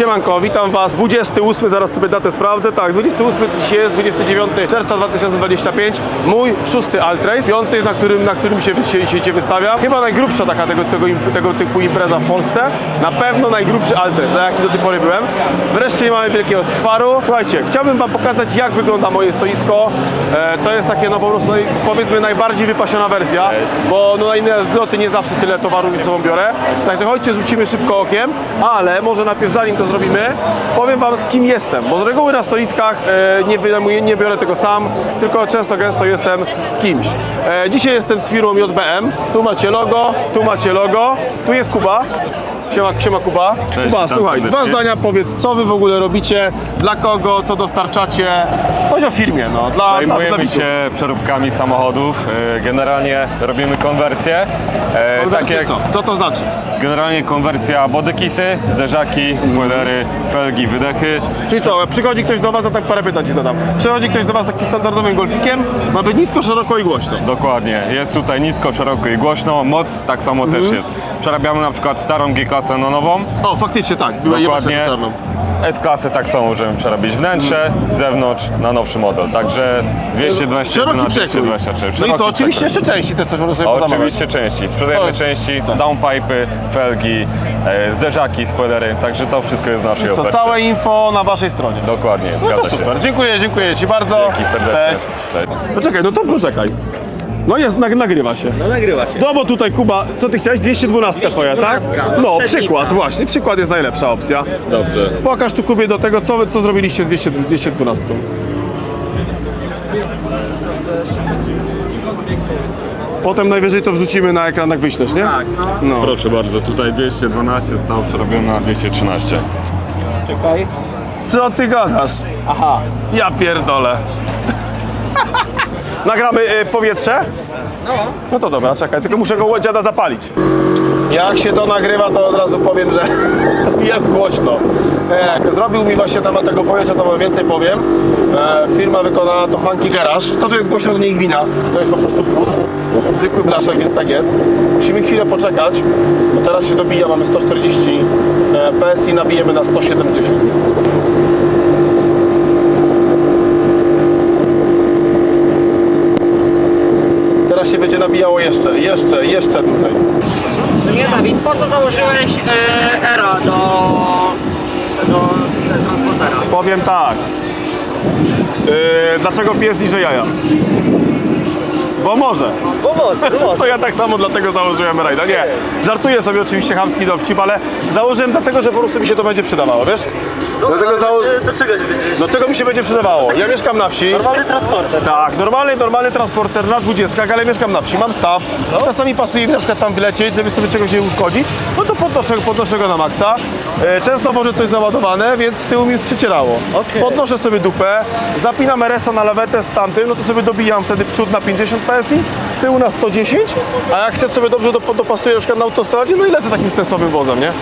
Siemanko, witam Was. 28, zaraz sobie datę sprawdzę. Tak, 28 dzisiaj jest 29 czerwca 2025. Mój szósty Altrace, piąty, na którym, na którym się, się, się, się wystawia. Chyba najgrubsza taka tego, tego, tego typu impreza w Polsce. Na pewno najgrubszy Altrace, na jaki do tej pory byłem. Wreszcie nie mamy wielkiego skwaru. Słuchajcie, chciałbym Wam pokazać, jak wygląda moje stoisko. E, to jest takie, no po prostu, powiedzmy, najbardziej wypasiona wersja, bo no, na inne zloty nie zawsze tyle towarów ze sobą biorę. Także chodźcie, rzucimy szybko okiem, ale może najpierw zanim to zrobimy, powiem Wam z kim jestem, bo z reguły na stoiskach e, nie, wynajmuję, nie biorę tego sam, tylko często gęsto jestem z kimś. E, dzisiaj jestem z firmą JBM, tu macie logo, tu macie logo, tu jest Kuba. Siema, siema Kuba. Cześć, Kuba, słuchaj, dwa zdania powiedz, co Wy w ogóle robicie, dla kogo, co dostarczacie, coś o firmie, no, dla, dla, dla Zajmujemy widzów. się przeróbkami samochodów. E, Generalnie robimy konwersję. E, Tak Konwersje jak co? Co to znaczy? generalnie konwersja bodykity, zderzaki, felgi, wydechy. Czyli co, przychodzi ktoś do Was, a tak parę pytań Ci zadam. Przychodzi ktoś do Was takim standardowym golfikiem, ma być nisko, szeroko i głośno. Dokładnie. Jest tutaj nisko, szeroko i głośno. Moc tak samo Mhm. też jest. Przerabiamy na przykład starą G-klasę na nową. O, faktycznie tak, była Dokładnie. S-klasę tak samo możemy przerabić wnętrze, z zewnątrz na nowszy model. Także 220 Szeroki na przekrój. 223. No i co, oczywiście jeszcze części też coś można sobie pozamawiać. Oczywiście części. Sprzedajemy części, downpipe'y, felgi, e, zderzaki, spoilery, także to wszystko jest w naszej Co, ofercie. całe info na Waszej stronie. Dokładnie, No zgadza to się. super, dziękuję, dziękuję Ci bardzo. Dzięki serdecznie. Cześć. Cześć. Poczekaj, no to poczekaj. No jest, nag, nagrywa się. No nagrywa się. No bo tutaj Kuba, co Ty chciałeś? 212 Twoja, tak? 212. No, przykład, właśnie, przykład jest najlepsza opcja. Dobrze. Pokaż tu Kubie do tego, co, wy- co zrobiliście z 200, 212. Potem najwyżej to wrzucimy na ekran, jak wyślesz, nie? Tak, no. No. Proszę bardzo, tutaj 212 zostało przerobione na 213. Czekaj. Co ty gadasz? Aha. Ja pierdolę. Nagramy y, powietrze? No. No to dobra, czekaj, tylko muszę go dziada zapalić. Jak się to nagrywa, to od razu powiem, że jest głośno. Jak zrobił mi właśnie temat tego powietrza, to wam więcej powiem. E, firma wykonała to Funky Garage. To, że jest głośno, to nie ich wina. To jest po prostu plus. Zwykły blaszek, więc tak jest. Musimy chwilę poczekać, bo teraz się dobija, mamy 140 e, PSI, nabijemy na 170. Teraz się będzie nabijało jeszcze, jeszcze, jeszcze dłużej. To nie Dawid, po co założyłeś e, ERA do tego transportera? Powiem tak. Yy, dlaczego pies niżej jaja? Bo może. Bo może, bo To ja tak samo dlatego założyłem rajda. Nie, żartuję sobie oczywiście chamski dowcip, ale założyłem dlatego, że po prostu mi się to będzie przydawało, wiesz? Dlatego zało... Do czego będziesz? Do czego mi się będzie przydawało? Ja mieszkam na wsi. Normalny transporter. Tak, normalny, normalny transporter na 20, ale mieszkam na wsi, mam staw. Czasami pasuje mi na przykład tam wylecieć, żeby sobie czegoś nie uszkodzić. No to podnoszę, podnoszę go na maksa. E, Często może coś załadowane, więc z tyłu mi już przycierało. Okej. Podnoszę sobie dupę, zapinam RS-a na lawetę z tamtym, no to sobie dobijam wtedy przód na 50 PSI, z tyłu na 110, a jak chcę sobie dobrze dop- dopasuję na przykład na autostradzie, no i lecę takim stensowym wozem, nie?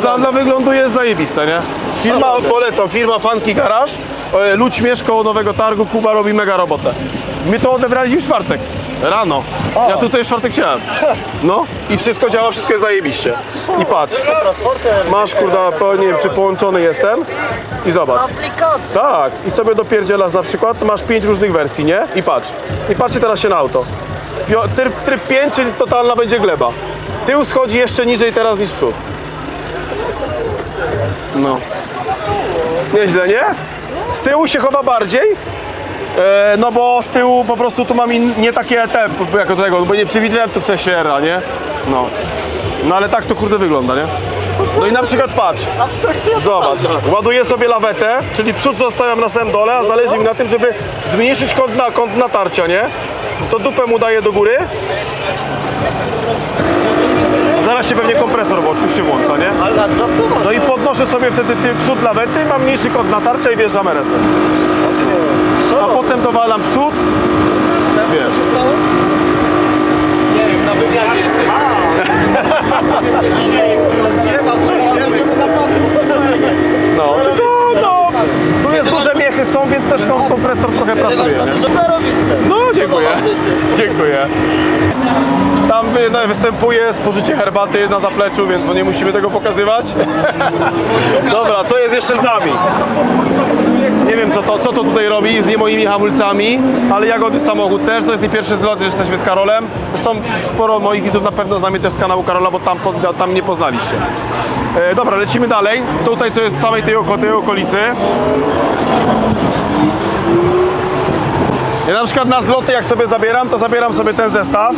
Dla, dla wyglądu jest zajebiste, nie? Firma, polecam, firma Funky Garage, e, Ludź Mieszko Nowego Targu, Kuba robi mega robotę. My to odebraliśmy w czwartek, rano. Ja tutaj w czwartek chciałem. No i wszystko działa, wszystko jest zajebiście. I patrz, masz kurda, po- nie wiem czy połączony jestem i zobacz. Tak, i sobie dopierdzielasz na przykład, masz pięć różnych wersji, nie? I patrz, i patrzcie teraz się na auto. Pio- Tryb, tryb 5, czyli totalna będzie gleba. Tył schodzi jeszcze niżej teraz niż przód. No. Nieźle, nie? Z tyłu się chowa bardziej, no bo z tyłu po prostu tu mam in, nie takie te, jako tego, bo nie przewidywałem tu wcześniej era, nie? No. No ale tak to kurde wygląda, nie? No i na przykład patrz, Zobacz, ładuję sobie lawetę, czyli przód zostawiam na samym dole, a zależy mi na tym, żeby zmniejszyć kąt, na, kąt natarcia, nie? To dupę mu daję do góry. Zaraz się pewnie kompresor już się włącza, nie? No i podnoszę sobie wtedy przód lawety, mam mniejszy kąt natarcia i wjeżdżam RS-em. A potem dowalam przód, wiesz. Nie wiem, na wywiadzie jesteś. Nie ma No, tylko no, tu jest duże miechy są, więc też kom- kompresor trochę pracuje, nie? Że zarobiste. No, dziękuję. Dziękuję. Tam wy, no, występuje spożycie herbaty na zapleczu, więc nie musimy tego pokazywać. Dobra, co jeszcze z nami. Nie wiem co to, co to tutaj robi z nie moimi hamulcami, ale jagodny samochód też, to jest nie pierwszy zlot, że jesteśmy z Karolem. Zresztą sporo moich widzów na pewno zna mnie też z kanału Karola, bo tam, tam nie poznaliście. E, dobra, lecimy dalej. Tutaj co jest z samej tej, tej okolicy. Ja na przykład na zloty jak sobie zabieram, to zabieram sobie ten zestaw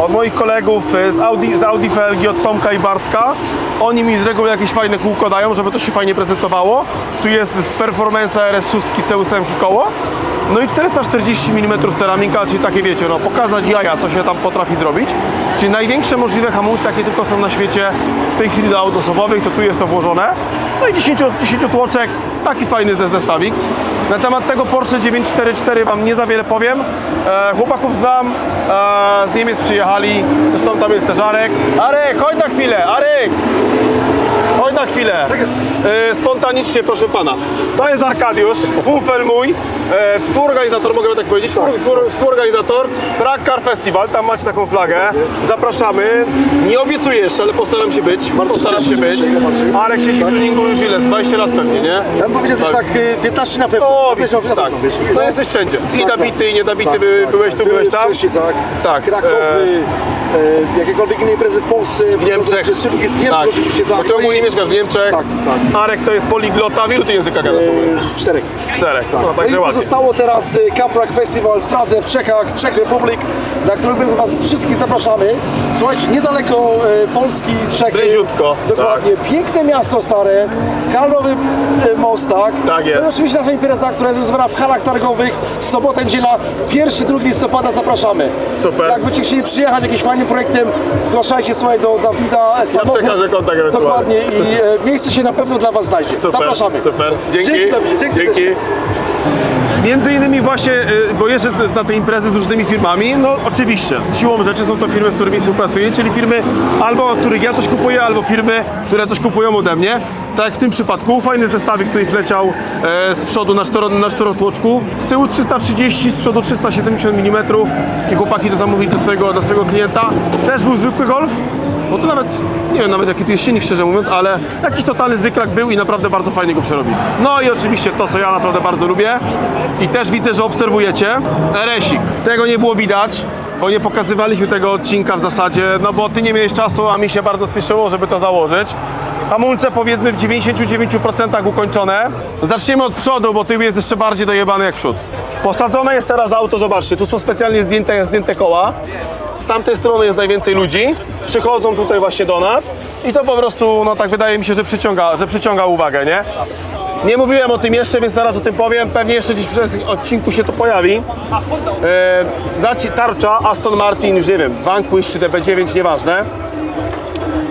od moich kolegów e, z Audi, z Audi FLG, od Tomka i Bartka. Oni mi z reguły jakieś fajne kółko dają, żeby to się fajnie prezentowało. Tu jest z Performance RS6 C8 koło. No i 440 mm ceramika, czyli takie wiecie, no pokazać jaja, co się tam potrafi zrobić. Czyli największe możliwe hamulce, jakie tylko są na świecie w tej chwili do aut osobowych, to tu jest to włożone. No i 10, 10 tłoczek, taki fajny ze zestawik. Na temat tego Porsche 944 Wam nie za wiele powiem. E, chłopaków znam, e, z Niemiec przyjechali, zresztą tam jest też Arek. Arek, chodź na chwilę, Arek! Na chwilę. E, spontanicznie, proszę pana. To jest Arkadiusz, Fufel mój, e, współorganizator, mogę tak powiedzieć, Współ- współ- współorganizator Prague Car Festival, tam macie taką flagę. Zapraszamy. Nie obiecuję jeszcze, ale postaram się być. postaram się być. Arek siedzi w tuningu już ile? Z 20 lat pewnie, nie? Ja bym powiedział, że Tak. tak y, 15 na pewno. O, Na wiesz, tak. wiesz. To jesteś wszędzie. I Tak, nabity, tak. i nienabity. Tak, by, tak, byłeś tak. tu, byłeś tam. Wcześniej, tak. Tak, Kraków, e, e, jakiekolwiek inne imprezy w Polsce. W Niemczech. Jest w Niemczech oczywiście, tak. Bo ty ogólnie mieszkasz w Niemczech. Tak, tak. Arek to jest poliglota. W ilu ty językach gadasz? w? E, Czterech. Czterech. Tak. No, No, także i ładnie. pozostało teraz y, Caprak Festival w Pradze, w Czechach, Czech Republic, na który bardzo Was wszystkich zapraszamy. Słuchajcie, niedaleko e, Polski, Czechy. Bliziutko, Dokładnie. Piękne miasto stare, Karlowy e, most, tak? Tak jest. No i oczywiście nasza impreza, która jest rozwiązana w halach targowych, sobota, niedziela, 1-2 listopada zapraszamy. Super. Jak będziecie chcieli przyjechać jakimś fajnym projektem, zgłaszajcie słuchaj do Dawida e, samochód. przekażę kontakt ewentualnie. Dokładnie i miejsce się na pewno dla Was znajdzie. Super, Zapraszamy. Super. Dzięki. Dzięki, Dawidzie, dzięki Dzięki. Między innymi właśnie, y, bo jeżdżę na te imprezy z różnymi firmami, no oczywiście, siłą rzeczy są to firmy, z którymi współpracuję, czyli firmy albo od których ja coś kupuję, albo firmy, które coś kupują ode mnie. Tak jak w tym przypadku, fajny zestawik, który wleciał e, z przodu na, cztero, na czterotłoczku, z tyłu 330, z przodu 370 mm i chłopaki to zamówili do swojego, do swojego klienta. Też był zwykły Golf, bo to nawet, nie wiem nawet jaki tu jest silnik szczerze mówiąc, ale jakiś totalny zwyklak był i naprawdę bardzo fajnie go przerobił. No i oczywiście to, co ja naprawdę bardzo lubię i też widzę, że obserwujecie, RS-ik. Tego nie było widać, bo nie pokazywaliśmy tego odcinka w zasadzie, no bo ty nie miałeś czasu, a mi się bardzo spieszyło, żeby to założyć. Hamulce powiedzmy w 99% ukończone. Zaczniemy od przodu, bo tył jest jeszcze bardziej dojebany jak przód. Posadzone jest teraz auto, zobaczcie, tu są specjalnie zdjęte, zdjęte koła. Z tamtej strony jest najwięcej ludzi. Przychodzą tutaj właśnie do nas i to po prostu, no tak wydaje mi się, że przyciąga, że przyciąga uwagę, nie? Nie mówiłem o tym jeszcze, więc zaraz o tym powiem. Pewnie jeszcze gdzieś przez odcinku się to pojawi. Zaci- tarcza Aston Martin, już nie wiem, Vanquish czy DB9, nieważne.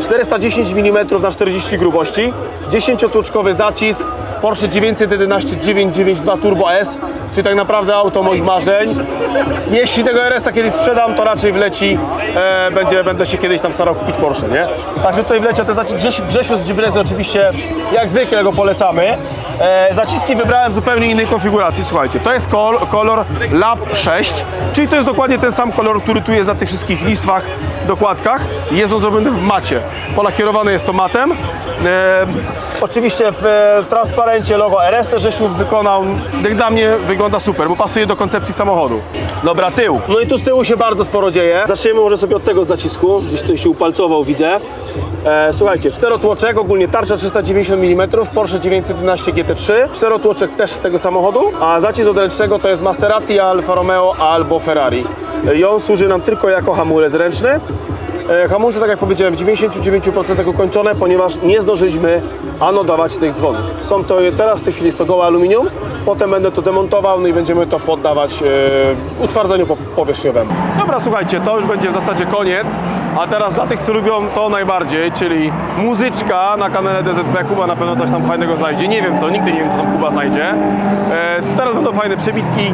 410 mm na 40 grubości, 10-tłuczkowy zacisk, Porsche 911 992 Turbo S, czyli tak naprawdę auto moich marzeń. Jeśli tego RS-a kiedyś sprzedam, to raczej wleci, e, będzie, będę się kiedyś tam starał kupić Porsche, nie? Także tutaj wleciał ten zacisk, Grzesiu, Grzesiu z Gibrezy oczywiście, jak zwykle go polecamy. E, zaciski wybrałem w zupełnie innej konfiguracji, słuchajcie, to jest kol, kolor Lab 6, czyli to jest dokładnie ten sam kolor, który tu jest na tych wszystkich listwach, dokładkach. Jest on zrobiony w macie. Polakierowane jest to matem. E, oczywiście w, e, w transparencie logo RS też Rzesiu wykonał. Jak dla mnie wygląda super, bo pasuje do koncepcji samochodu. Dobra, tył. No i tu z tyłu się bardzo sporo dzieje. Zaczniemy może sobie od tego zacisku. Gdzieś tu się upalcował, widzę. E, słuchajcie, czterotłoczek, ogólnie tarcza 390 mm, Porsche 911 GT3. Czterotłoczek też z tego samochodu, a zacisk od ręcznego to jest Maserati, Alfa Romeo albo Ferrari. I on służy nam tylko jako hamulec ręczny. E, Hamulce, tak jak powiedziałem, w 99% ukończone, ponieważ nie zdążyliśmy anodować tych dzwonów. Są to, teraz w tej chwili jest to aluminium, potem będę to demontował, no i będziemy to poddawać e, utwardzeniu po, powierzchniowemu. Dobra, słuchajcie, to już będzie w zasadzie koniec, a teraz dla tych, co lubią to najbardziej, czyli muzyczka na kanale DZP, Kuba na pewno coś tam fajnego znajdzie, nie wiem co, nigdy nie wiem co tam Kuba znajdzie. E, teraz będą fajne przebitki,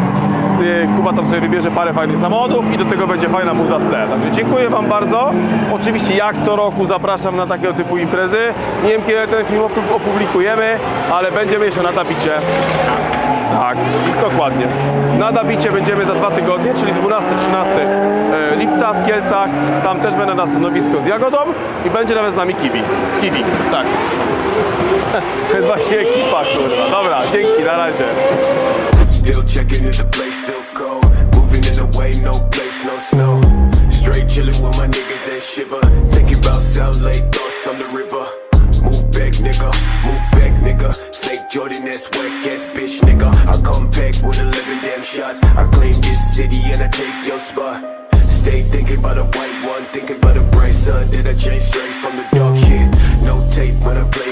Kuba tam sobie wybierze parę fajnych samochodów i do tego będzie fajna muza w tle. Także dziękuję Wam bardzo. Oczywiście jak co roku zapraszam na takiego typu imprezy. Nie wiem kiedy ten film opu- opublikujemy, ale będziemy jeszcze na tapicie. Tak, dokładnie. Na Dabicie będziemy za dwa tygodnie, czyli 12-13 e, lipca w Kielcach. Tam też będę na stanowisko z Jagodą i będzie nawet z nami Kiwi. Kiwi, tak. To jest właśnie ekipa, kurwa. Dobra, dzięki, na razie. Still checking if the place still cold. Moving in the way, no place, no snow. Straight chilling with my niggas that shiver. Thinking about Sound Lake, thoughts on the river. Move back, nigga. Move back, nigga. Fake Jordan, that's whack ass bitch, nigga. I come back with 11 damn shots. I claim this city and I take your spot. Stay thinking about a white one, thinking about a bright sun. Did I change straight from the dark shit? No tape when with the